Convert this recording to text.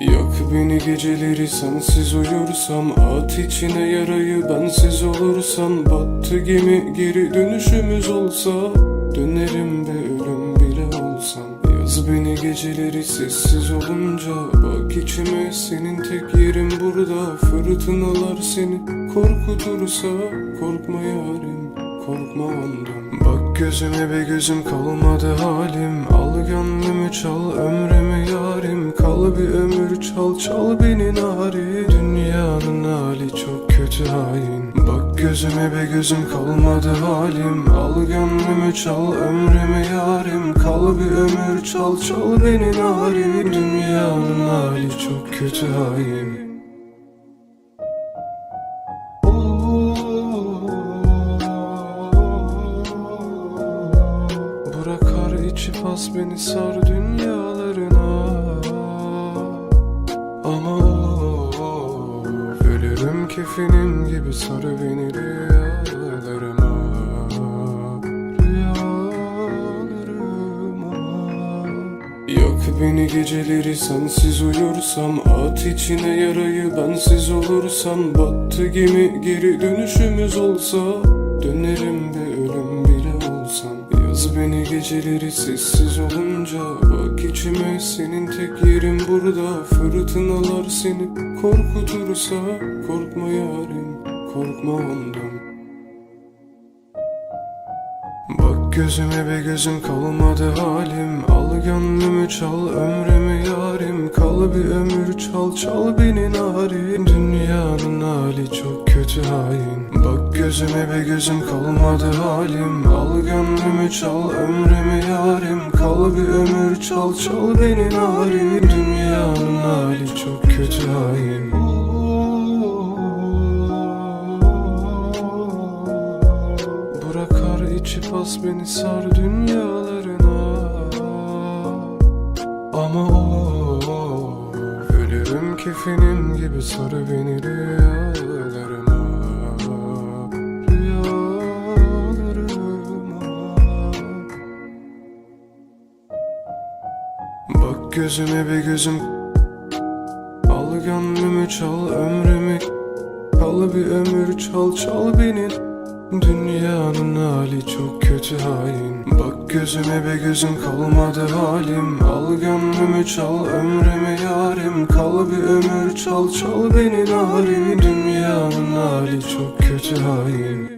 Yak beni geceleri sensiz uyursam. At içine yarayı bensiz olursam. Battı gemi geri dönüşümüz olsa. Dönerim ve ölüm bile olsam. Yaz beni geceleri sessiz olunca. Bak içime senin tek yerin burada. Fırtınalar seni korkutursa. Korkma yarim korkma ondan Bak gözüme be gözüm kalmadı halim. Al gönlümü çal ömrümü yarim. Kal bir ömür çal çal beni narin Dünyanın hali çok kötü hain. Bak gözüme be gözüm kalmadı halim. Al gönlümü çal ömrümü yarim. Kal bir ömür çal çal beni narin Dünyanın hali çok kötü hain pas beni sar dünyalarına. Ama Ölürüm kefenin gibi sarı beni rüyalarıma. Rüyalarıma. Yak beni geceleri sensiz uyursam. At içine yarayı bensiz olursam. Battı gemi geri dönüşümüz olsa. Dönerim ve ölüm beni geceleri sessiz olunca Bak içime senin tek yerin burada Fırtınalar seni korkutursa Korkma yarim korkma ondan Bak gözüme be gözüm kalmadı halim Al gönlümü çal ömrümü yarim. Kal bir ömür çal çal beni narin Dünyanın hali çok kötü hain. Bak gözüme be gözüm kalmadı halim. Al gönlümü çal ömrümü yarim. Kal bir ömür çal çal beni narin Dünyanın hali çok kötü hain. Bırakar içi pas beni sar dünyalarına Ama o Ölürüm kefenin gibi sarı beni rüyalarıma Rüyalarıma. Bak gözüme be gözüm Al gönlümü çal ömrümü Kal bir ömür çal çal beni Dünyanın hali çok kötü hain. Bak gözüme be gözüm kalmadı halim. Al gönlümü çal ömrümü yarim. Kal bir ömür çal çal beni narin Dünyanın hali çok kötü hain